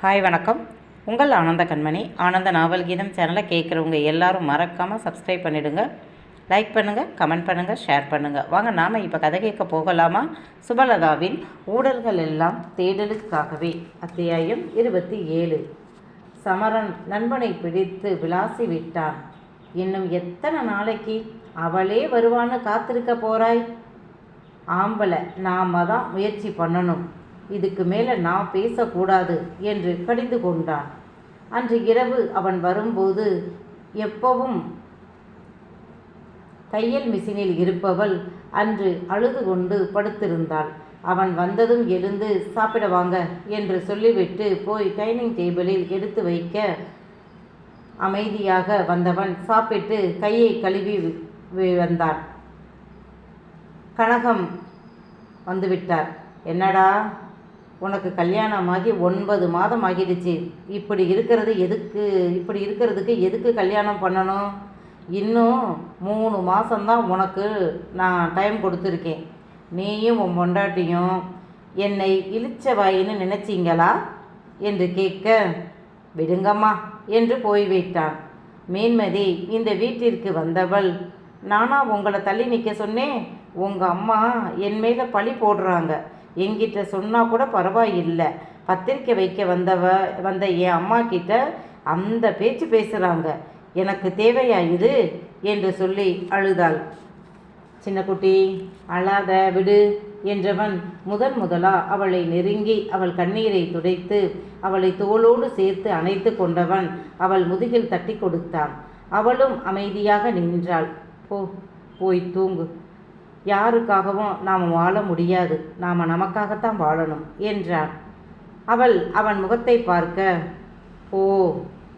Hi வணக்கம். உங்கள் ஆனந்த கண்மணி. ஆனந்த நாவல் கீதம் சேனலை கேட்குறவங்க எல்லாரும் மறக்காமல் சப்ஸ்கிரைப் பண்ணிவிடுங்க லைக் பண்ணுங்கள் கமெண்ட் பண்ணுங்கள் ஷேர் பண்ணுங்கள் வாங்க நாம் இப்போ கதை கேட்க போகலாமா? சுபலதாவின் ஊடல்கள் எல்லாம் தேடலுக்காகவே அத்தியாயம் இருபத்தி ஏழு. சமரன் நண்பனை பிடித்து விளாசி விட்டான். இன்னும் எத்தனை நாளைக்கு அவளே வருவான்னு காத்திருக்க போகிறாய் ஆம்பளை நாம தான் முயற்சி பண்ணணும். இதுக்கு மேலே நான் பேசக்கூடாது என்று கடிந்து கொண்டான். அன்று இரவு அவன் வரும்போது எப்பவும் தையல் மிஷினில் இருப்பவள் அன்று அழுது கொண்டு படுத்திருந்தாள். அவன் வந்ததும் எழுந்து சாப்பிட வாங்க என்று சொல்லிவிட்டு போய் டைனிங் டேபிளில் எடுத்து வைக்க அமைதியாக வந்தவன் சாப்பிட்டு கையை கழுவி வந்தான். கனகம் வந்துவிட்டார். என்னடா உனக்கு கல்யாணமாகி ஒன்பது மாதம் ஆகிடுச்சு. இப்படி இருக்கிறது எதுக்கு? இப்படி இருக்கிறதுக்கு எதுக்கு கல்யாணம் பண்ணணும்? இன்னும் மூணு மாதம்தான் உனக்கு நான் டைம் கொடுத்துருக்கேன். நீயும் உன் பொண்டாட்டியும் என்னை இழிச்ச வாயின்னு நினச்சிங்களா? என்று கேட்க விடுங்கம்மா என்று போய்விட்டான். மேன்மதி இந்த வீட்டிற்கு வந்தவள். நானா உங்களை தள்ளி நிற்க சொன்னேன். உங்கள் அம்மா என் மேலே பழி போடுறாங்க. என்கிட்ட சொன்னால் கூட பரவாயில்லை. பத்திரிக்கை வைக்க வந்தவ வந்த என் அம்மா கிட்ட அந்த பேச்சு பேசுகிறாங்க எனக்கு தேவையா இது? என்று சொல்லி அழுதாள். சின்ன குட்டி அழாத விடு என்றவன் முதன் முதலா அவளை நெருங்கி அவள் கண்ணீரை துடைத்து அவளை தோளோடு சேர்த்து அணைத்து கொண்டவன் அவள் முதுகில் தட்டி கொடுத்தான். அவளும் அமைதியாக நின்றாள். போ போய் தூங்கு. யாருக்காகவும் நாம் வாழ முடியாது. நாம் நமக்காகத்தான் வாழணும் என்றான். அவள் அவன் முகத்தை பார்க்க ஓ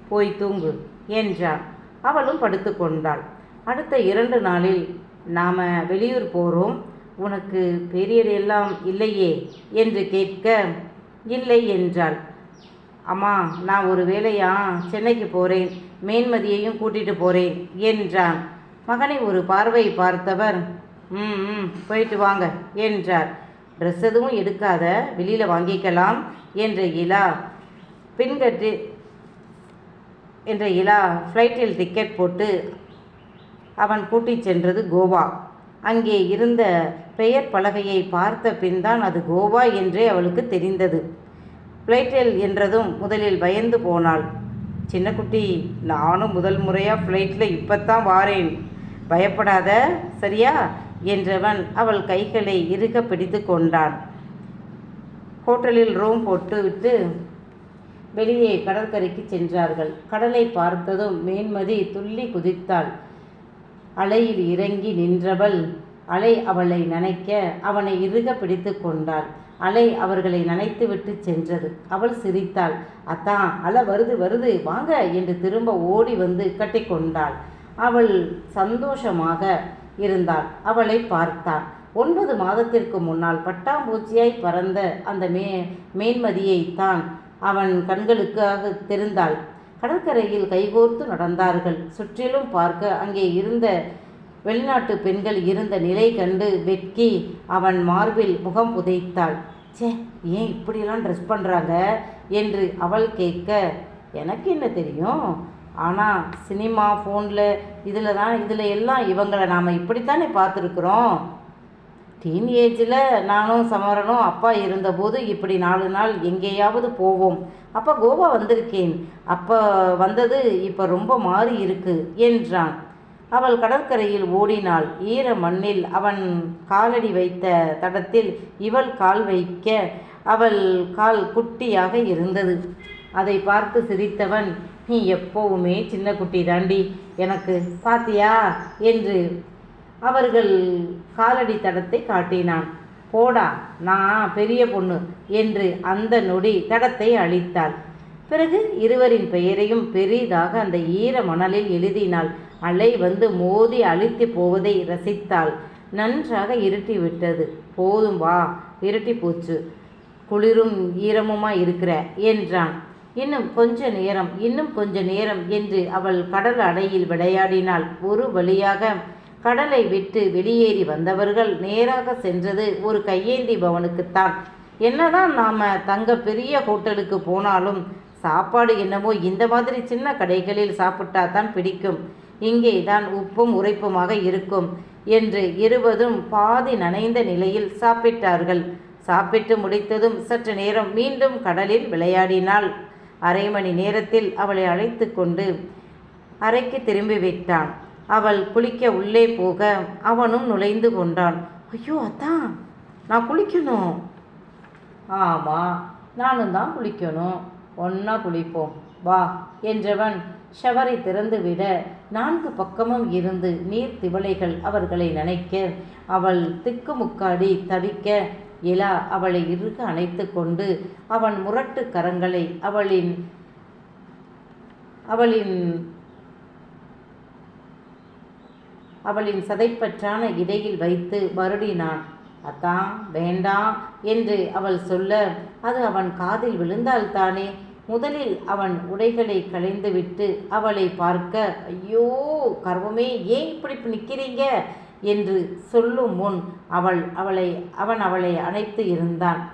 போய் தூங்கு என்றான். அவளும் படுத்துக்கொண்டாள் அடுத்த இரண்டு நாளில் நாம் வெளியூர் போகிறோம் உனக்கு பெரியது எல்லாம் இல்லையே என்று கேட்க இல்லை என்றாள். அம்மா நான் ஒரு வேலையா சென்னைக்கு போகிறேன் மேன்மதியையும் கூட்டிகிட்டு போகிறேன் என்றான். மகனை ஒரு பார்வை பார்த்தவர் ம் ம் போயிட்டு வாங்க என்றார். ட்ரெஸ் எதுவும் எடுக்காத வெளியில் வாங்கிக்கலாம் என்ற இலா பின்கட்டு என்ற இலா ஃப்ளைட்டில் டிக்கெட் போட்டு அவன் கூட்டிச் சென்றது கோவா. அங்கே இருந்த பெயர் பலகையை பார்த்த பின் தான் அது கோவா என்றே அவளுக்கு தெரிந்தது. ஃப்ளைட்டில் என்றதும் முதலில் பயந்து போனாள். சின்ன குட்டி நானும் முதல் முறையாக ஃப்ளைட்டில் இப்போத்தான் வாரேன். பயப்படாத சரியா? என்றவன் அவள் கைகளை இறுக பிடித்து கொண்டான். ஹோட்டலில் ரூம் போட்டுவிட்டு வெளியே கடற்கரைக்கு சென்றார்கள். கடலை பார்த்ததும் மேன்மதி துள்ளி குதித்தாள். அலையில் இறங்கி நின்றவள் அலை அவளை நனைக்க அவனை இறுக பிடித்து கொண்டாள். அலை அவர்களை நனைத்துவிட்டு சென்றது. அவள் சிரித்தாள். அத்தான் அலை வருது வருது வாங்க என்று திரும்ப ஓடி வந்து கட்டிக்கொண்டாள் அவள் சந்தோஷமாக இருந்தாள். அவளை பார்த்தான் ஒன்பது மாதத்திற்கு முன்னால் பட்டாம்பூச்சியாய் பறந்த அந்த மே மேன்மதியை தான் அவன் கண்களுக்காக தெரிந்தாள். கடற்கரையில் கைகோர்த்து நடந்தார்கள். சுற்றிலும் பார்க்க அங்கே இருந்த வெளிநாட்டு பெண்கள் இருந்த நிலை கண்டு வெட்கி அவன் மார்பில் முகம் புதைத்தாள். ச்சே ஏன் இப்படியெல்லாம் ட்ரெஸ் பண்ணுறாங்க என்று அவள் கேட்க எனக்கு என்ன தெரியும்? ஆனால் சினிமா ஃபோனில் இதில் தான் இதில் எல்லாம் இவங்களை நாம் இப்படித்தானே பார்த்துருக்குறோம்? டீன் ஏஜில் நானும் சமரனும் அப்பா இருந்தபோது இப்படி நாலு நாள் எங்கேயாவது போவோம். அப்போ கோவா வந்திருக்கேன். அப்போ வந்தது இப்போ ரொம்ப மாறி இருக்கு என்றான். அவள் கடற்கரையில் ஓடினாள். ஈர மண்ணில் அவன் காலடி வைத்த தடத்தில் இவள் கால் வைக்க அவள் கால் குட்டியாக இருந்தது. அதை பார்த்து சிரித்தவன் நீ எப்போவுமே சின்ன குட்டி தாண்டி எனக்கு பாத்தியா? என்று அவர்கள் காலடி தடத்தை காட்டினான். போடா நான் பெரிய பொண்ணு என்று அந்த நொடி தடத்தை அழித்தாள். பிறகு இருவரின் பெயரையும் பெரிதாக அந்த ஈர மணலில் எழுதினாள். அலை வந்து மோதி அழித்து போவதை ரசித்தாள். நன்றாக இருட்டி விட்டது போதும் வா இருட்டி போச்சு. குளிரும் ஈரமுமா இருக்கிற என்றான். இன்னும் கொஞ்ச நேரம் இன்னும் கொஞ்ச நேரம் என்று அவள் கடல் அடையில் விளையாடினாள். ஒரு வழியாக கடலை விட்டு வெளியேறி வந்தவர்கள் நேராக சென்றது ஒரு கையேந்தி பவனுக்குத்தான். என்னதான் நாம் தங்க பெரிய ஹோட்டலுக்கு போனாலும் சாப்பாடு என்னவோ இந்த மாதிரி சின்ன கடைகளில் சாப்பிட்டா தான் பிடிக்கும். இங்கே தான் உப்பும் உரைப்புமாக இருக்கும் என்று இருவரும் பாதி நனைந்த நிலையில் சாப்பிட்டார்கள். சாப்பிட்டு முடித்ததும் சற்று நேரம் மீண்டும் கடலில் விளையாடினாள். அரை மணி நேரத்தில் அவளை அழைத்து கொண்டு அறைக்கு திரும்பி விட்டான் அவள் குளிக்க உள்ளே போக அவனும் நுழைந்து கொண்டான். ஐயோ அதான் நான் குளிக்கணும். ஆமாம் நானும் தான் குளிக்கணும். ஒன்றா குளிப்போம். வா என்றவன் ஷவரை திறந்துவிட நான்கு பக்கமும் இருந்து நீர் திவளைகள் அவர்களை நனைக்க அவள் திக்குமுக்காடி தவிக்க இலா அவளை இறுக அணைத்து கொண்டு அவன் முரட்டு கரங்களை அவளின் அவளின் அவளின் சதைப்பற்றான இடையில் வைத்து வருடினான். அத்தான் வேண்டாம் என்று அவள் சொல்ல அது அவன் காதில் விழுந்தால்தானே. முதலில் அவன் உடைகளை களைந்துவிட்டு அவளை பார்க்க ஐயோ கர்வமே ஏன் இப்படி நிற்கிறீங்க என்று சொல்லும் முன் அவள் அவளை அவன் அவளை அணைத்து இருந்தான்.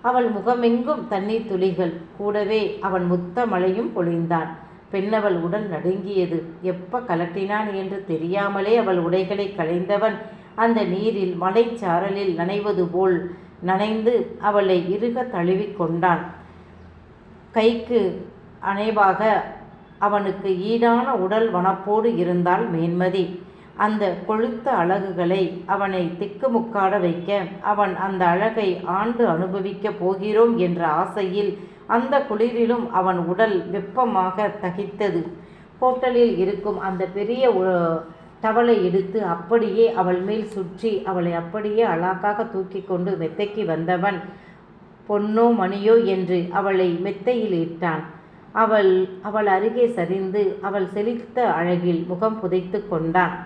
அவள் முகமெங்கும் தண்ணீர் துளிகள். கூடவே அவன் முத்த மழையும் பொழிந்தான். பெண்ணவள் உடல் நடுங்கியது. எப்ப கலட்டினான் என்று தெரியாமலே அவள் உடைகளை களைந்தவன் அந்த நீரில் மலைச்சாரலில் நனைவது போல் நனைந்து அவளை இறுக தழுவிக் கொண்டான். கைக்கு அணைவாக அவனுக்கு ஈடான உடல் வனப்போடு இருந்தாள் மேன்மதி. அந்த கொழுத்த அழகுகளை அவனை திக்குமுக்காட வைக்க அவன் அந்த அழகை ஆண்டு அனுபவிக்கப் போகிறோம் என்ற ஆசையில் அந்த குளிரிலும் அவன் உடல் வெப்பமாக தகித்தது. ஹோட்டலில் இருக்கும் அந்த பெரிய டவலை எடுத்து அப்படியே அவள் மேல் சுற்றி அவளை அப்படியே அழகாக தூக்கி கொண்டு மெத்தைக்கு வந்தவன் பொன்னோ மணியோ என்று அவளை மெத்தையில் இட்டான். அவள் அவள் அருகே சரிந்து அவள் செழித்த அழகில் முகம் புதைத்து கொண்டான்.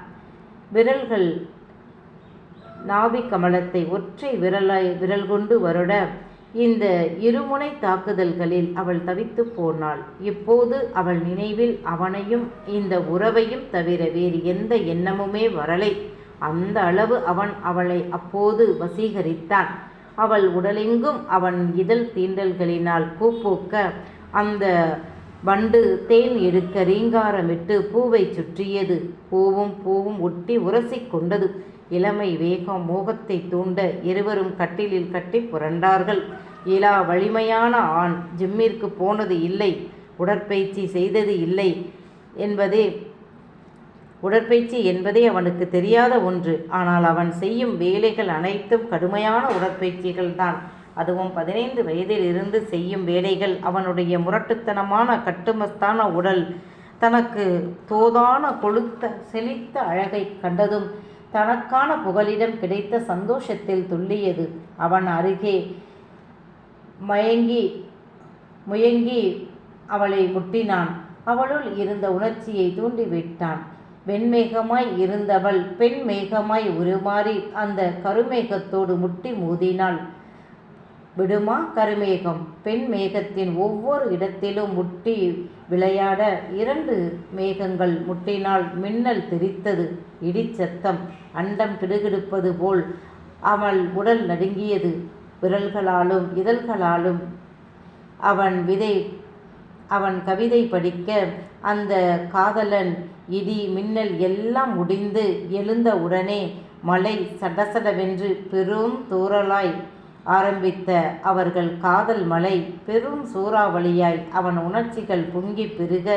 விரல்கள் நாபி கமலத்தை ஒற்றை விரலாய் விரல் கொண்டு வருட இந்த இருமுனை தாக்குதல்களில் அவள் தவித்து போனாள். இப்போது அவள் நினைவில் அவனையும் இந்த உறவையும் தவிர வேறு எந்த எண்ணமுமே வரலை. அந்த அளவு அவன் அவளை அப்போது வசீகரித்தான். அவள் உடலெங்கும் அவன் இதழ் தீண்டல்களினால் பூப்பூக்க அந்த வண்டு தேன் எடுக்க ரீங்காரமிட்டு பூவை சுற்றியது. பூவும் பூவும் ஒட்டி உரசி கொண்டது. இளமை வேகம் மோகத்தை தூண்ட இருவரும் கட்டிலில் கட்டி புரண்டார்கள். இலா வலிமையான ஆண் ஜிம்மிற்கு போனது இல்லை. உடற்பயிற்சி செய்தது இல்லை என்பதே உடற்பயிற்சி என்பதே அவனுக்கு தெரியாத ஒன்று. ஆனால் அவன் செய்யும் வேலைகள் அனைத்தும் கடுமையான உடற்பயிற்சிகள் தான் அதுவும் பதினைந்து வயதில் இருந்து செய்யும் வேலைகள் அவனுடைய முரட்டுத்தனமான கட்டுமஸ்தான உடல் தனக்கு தோதான கொழுத்த செழித்த அழகை கண்டதும் தனக்கான புகலிடம் கிடைத்த சந்தோஷத்தில் துள்ளியது. அவன் அருகே மயங்கி முயங்கி அவளை முட்டினான். அவளுள் இருந்த உணர்ச்சியை தூண்டிவிட்டான். வெண்மேகமாய் இருந்தவள் பெண் மேகமாய் உருமாறி அந்த கருமேகத்தோடு முட்டி மோதினாள். விடுமா கருமேகம்? பெண் மேகத்தின் ஒவ்வொரு இடத்திலும் முட்டி விளையாட இரண்டு மேகங்கள் முட்டினால் மின்னல் தெரித்தது. இடிச்சத்தம் அண்டம் கிடுகிடுப்பது போல் அவள் உடல் நடுங்கியது. விரல்களாலும் இதழ்களாலும் அவன் விதை அவன் கவிதை படிக்க அந்த காதலன் இடி மின்னல் எல்லாம் முடிந்து எழுந்த உடனே மலை சடசடவென்று பெரும் தூறலாய் ஆரம்பித்த அவர்கள் காதல் மலை பெரும் சூறாவளியாய் அவன் உணர்ச்சிகள் பொங்கி பெருக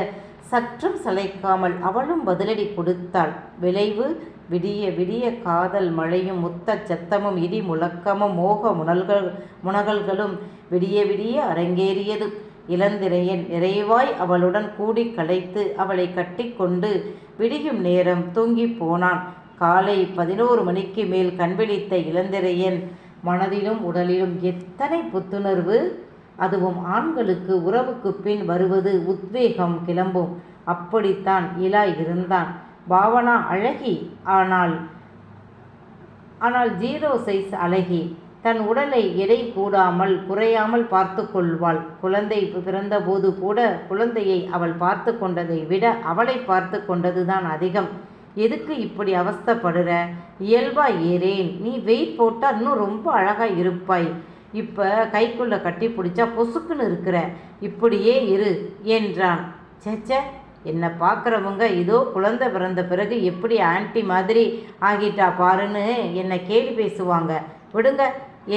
சற்றும் சளைக்காமல் அவளும் பதிலடி கொடுத்தாள். விளைவு விடிய விடிய காதல் மழையும் முத்த சத்தமும் இடி முழக்கமும் மோக முனல்கள் முனகல்களும் விடிய விடிய அரங்கேறியது. இளந்திரையன் நிறைவாய் அவளுடன் கூடி களைத்து அவளை கட்டிக்கொண்டு விடியும் நேரம் தூங்கி போனான். காலை பதினோரு மணிக்கு மேல் கண்விழித்த இளந்திரையன் மனதிலும் உடலிலும் எத்தனை புத்துணர்வு? அதுவும் ஆண்களுக்கு உறவுக்கு பின் வருவது உத்வேகம் கிளம்பும். அப்படித்தான் இலா இருந்தான். பாவனா அழகி. ஆனால் ஆனால் ஜீரோ சைஸ் அழகி. தன் உடலை எடை கூடாமல் குறையாமல் பார்த்து கொள்வாள். குழந்தை பிறந்தபோது கூட குழந்தையை அவள் பார்த்து கொண்டதை விட அவளை பார்த்து கொண்டதுதான் அதிகம். எதுக்கு இப்படி அவஸ்தப்படுற? இயல்பா ஏறேன். நீ வெயிட் போட்டால் இன்னும் ரொம்ப அழகாக இருப்பாய். இப்போ கைக்குள்ளே கட்டி பிடிச்சா பொசுக்குன்னு இருக்கிற. இப்படியே இரு என்றான். சேச்சே என்னை பார்க்குறவங்க இதோ குழந்தை பிறந்த பிறகு எப்படி ஆன்டி மாதிரி ஆகிட்டா பாருன்னு என்னை கேலி பேசுவாங்க. விடுங்க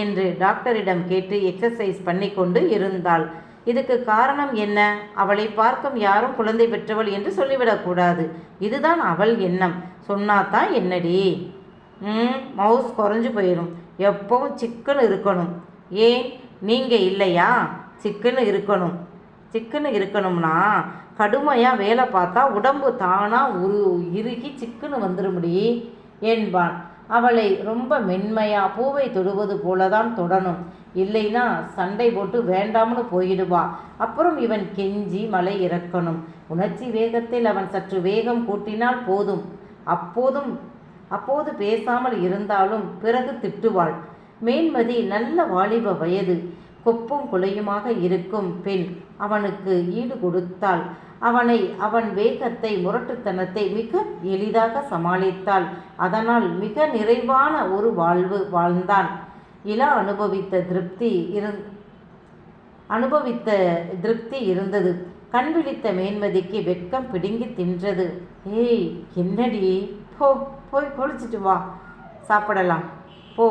என்று டாக்டரிடம் கேட்டு எக்ஸசைஸ் பண்ணி கொண்டு இருந்தாள். இதுக்கு காரணம் என்ன? அவளை பார்க்கும் யாரும் குழந்தை பெற்றவள் என்று சொல்லிவிடக்கூடாது. இதுதான் அவள் எண்ணம். சொன்னாதான் என்னடி? ம் மவுஸ் குறைஞ்சு போயிடும் எப்பவும் சிக்கன் இருக்கணும். ஏன்? நீங்கள் இல்லையா? சிக்கன் இருக்கணும். சிக்கன் இருக்கணும்னா கடுமையாக வேலை பார்த்தா உடம்பு தானாக உரு இறுகி சிக்கன் வந்துருமுடி. என்பான். அவளை ரொம்ப மென்மையாக பூவை தொடுவது போல தான் தொடணும். இல்லைன்னா சண்டை போட்டு வேண்டாம்னு போயிடுவா. அப்புறம் இவன் கெஞ்சி மலை இறக்கணும். உணர்ச்சி வேகத்தில் அவன் சற்று வேகம் கூட்டினால் போதும். அப்போதும் அப்போது பேசாமல் இருந்தாலும் பிறகு திட்டுவாள். மேன்மதி நல்ல வாலிப வயது. கொப்பும் குலையுமாக இருக்கும் பெண். அவனுக்கு ஈடு கொடுத்தாள் அவனை அவன் வேகத்தை முரட்டுத்தனத்தை மிக எளிதாக சமாளித்தாள். அதனால் மிக நிறைவான ஒரு வாழ்வு வாழ்ந்தான். இலா அனுபவித்த திருப்தி இருந் அனுபவித்த திருப்தி இருந்தது. கண் விழித்த மேன்மதிக்கு வெட்கம் பிடுங்கி தின்றது. ஏய் என்னடி? போ போய் குளிச்சிட்டு வா. சாப்பிடலாம். போ.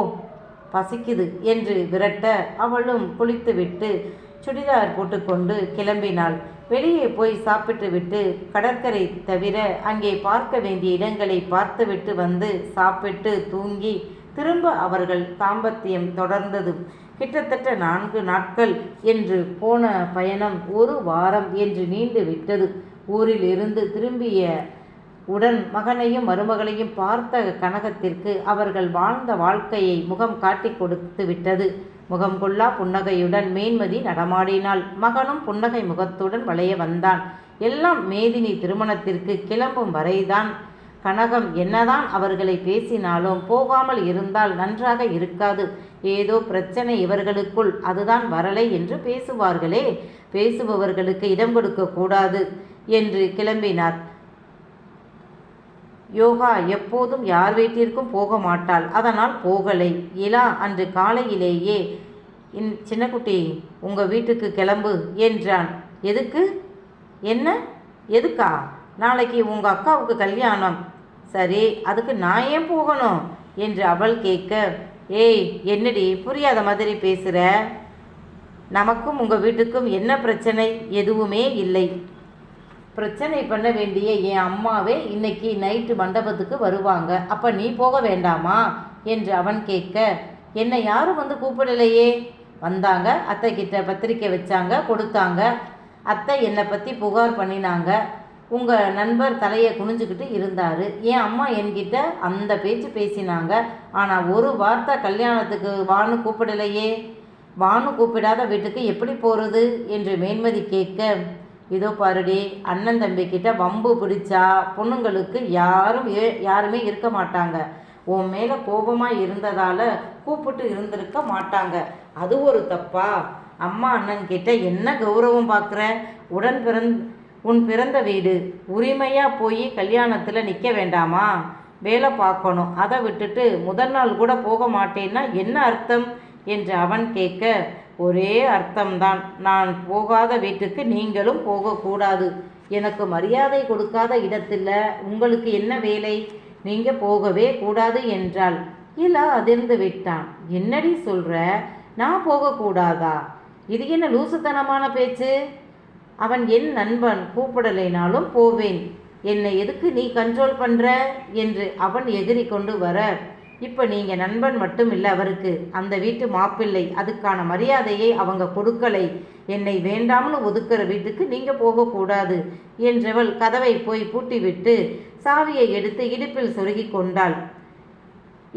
பசிக்குது என்று விரட்ட அவளும் குளித்துவிட்டு சுடிதார் போட்டுக்கொண்டு கிளம்பினாள். வெளியே போய் சாப்பிட்டுவிட்டு கடற்கரை தவிர அங்கே பார்க்க வேண்டிய இடங்களை பார்த்துவிட்டு வந்து சாப்பிட்டு தூங்கி திரும்ப அவர்கள் தாம்பத்தியம் தொடர்ந்தது. கிட்டத்தட்ட நான்கு நாட்கள் என்று போன பயணம் ஒரு வாரம் என்று நீண்டு விட்டது. ஊரில் இருந்து திரும்பிய உடன் மகனையும் மருமகளையும் பார்த்த கனகத்திற்கு அவர்கள் வாழ்ந்த வாழ்க்கையை முகம் காட்டிக் கொடுத்து விட்டது. முகம் கொள்ளா புன்னகையுடன் மேன்மதி நடமாடினாள். மகனும் புன்னகை முகத்துடன் வளைய வந்தான். எல்லாம் மேதினி திருமணத்திற்கு கிளம்பும் வரைதான். கனகம் என்னதான் அவர்களை பேசினாலும் போகாமல் இருந்தால் நன்றாக இருக்காது. ஏதோ பிரச்சனை இவர்களுக்குள் அதுதான் வரலை என்று பேசுவார்களே. பேசுபவர்களுக்கு இடம் கொடுக்க கூடாது என்று கிளம்பினார். யோகா எப்போதும் யார் வீட்டிற்கும் போக மாட்டாள். அதனால் போகலை. இலா அன்று காலையிலேயே இன் சின்னக்குட்டி உங்கள் வீட்டுக்கு கிளம்பு என்றான். எதுக்கு? என்ன? எதுக்கா? நாளைக்கு உங்கள் அக்காவுக்கு கல்யாணம். சரி அதுக்கு நான் ஏன் போகணும்? என்று அவள் கேட்க ஏய் என்னடி புரியாத மாதிரி பேசுகிற நமக்கும் உங்கள் வீட்டுக்கும் என்ன பிரச்சனை? எதுவுமே இல்லை. பிரச்சனை பண்ண வேண்டிய என் அம்மாவே இன்னைக்கு நைட்டு மண்டபத்துக்கு வருவாங்க. அப்போ நீ போக வேண்டாமா? என்று அவன் கேட்க என்னை யாரும் வந்து கூப்பிடலையே? வந்தாங்க. அத்தை கிட்ட பத்திரிக்கை வச்சாங்க கொடுத்தாங்க. அத்தை என்னை பற்றி புகார் பண்ணினாங்க. உங்கள் நண்பர் தலையை குனிஞ்சுக்கிட்டு இருந்தார். என் அம்மா என்கிட்ட அந்த பேச்சு பேசினாங்க. ஆனால் ஒரு வார்த்தை கல்யாணத்துக்கு வான்னு கூப்பிடலையே? வான்னு கூப்பிடாத வீட்டுக்கு எப்படி போகிறது என்று மேன்மதி கேட்க இதோ பாருடி அண்ணன் தம்பி கிட்ட வம்பு பிடிச்சா பொண்ணுங்களுக்கு யாரும் ஏ- யாருமே இருக்க மாட்டாங்க. உன் மேலே கோபமாக இருந்ததால் கூப்பிட்டு இருந்திருக்க மாட்டாங்க. அது ஒரு தப்பா? அம்மா அண்ணன் கிட்ட என்ன கௌரவம் பார்க்குற உடன் பிறந் உன் பிறந்த வீடு. உரிமையாக போய் கல்யாணத்தில் நிற்க வேண்டாமா? வேலை பார்க்கணும். அதை விட்டுட்டு முதல் நாள் கூட போக மாட்டேன்னா என்ன அர்த்தம்? என்று அவன் கேட்க ஒரே அர்த்தம்தான். நான் போகாத வீட்டுக்கு நீங்களும் போகக்கூடாது. எனக்கு மரியாதை கொடுக்காத இடத்துல உங்களுக்கு என்ன வேலை? நீங்கள் போகவே கூடாது என்றாள். இலா அதிர்ந்து விட்டான். என்னடி சொல்கிற நான் போகக்கூடாதா? இது என்ன லூசுத்தனமான பேச்சு? அவன் என் நண்பன் கூப்பிடலைனாலும் போவேன். என்னை எதுக்கு நீ கண்ட்ரோல் பண்ணுற என்று அவன் எகிரி கொண்டு வர இப்போ நீங்கள் நண்பன் மட்டும் இல்லை அவருக்கு. அந்த வீட்டு மாப்பிள்ளை அதுக்கான மரியாதையை அவங்க கொடுக்கலை. என்னை வேண்டாம்னு ஒதுக்குற வீட்டுக்கு நீங்கள் போகக்கூடாது என்றவள் கதவை போய் பூட்டிவிட்டு சாவியை எடுத்து இடுப்பில் சொருகி கொண்டாள்.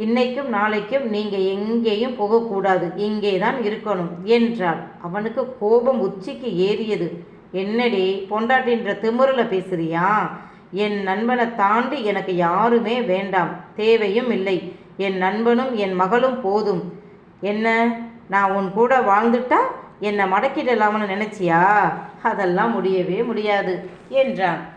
இன்னைக்கும் நாளைக்கும் நீங்கள் எங்கேயும் போகக்கூடாது. இங்கே தான் இருக்கணும் என்றாள். அவனுக்கு கோபம் உச்சிக்கு ஏறியது. என்னடி பொண்டாட்டின்ற திமுறில் பேசுறியா? என் நண்பனை தாண்டி எனக்கு யாருமே வேண்டாம். தேவையும் இல்லை. என் நண்பனும் என் மகளும் போதும். என்ன நான் உன் கூட வாழ்ந்துட்டா என்னை மடக்கிடலாம்னு நினைச்சியா? அதெல்லாம் முடியவே முடியாது என்றான்.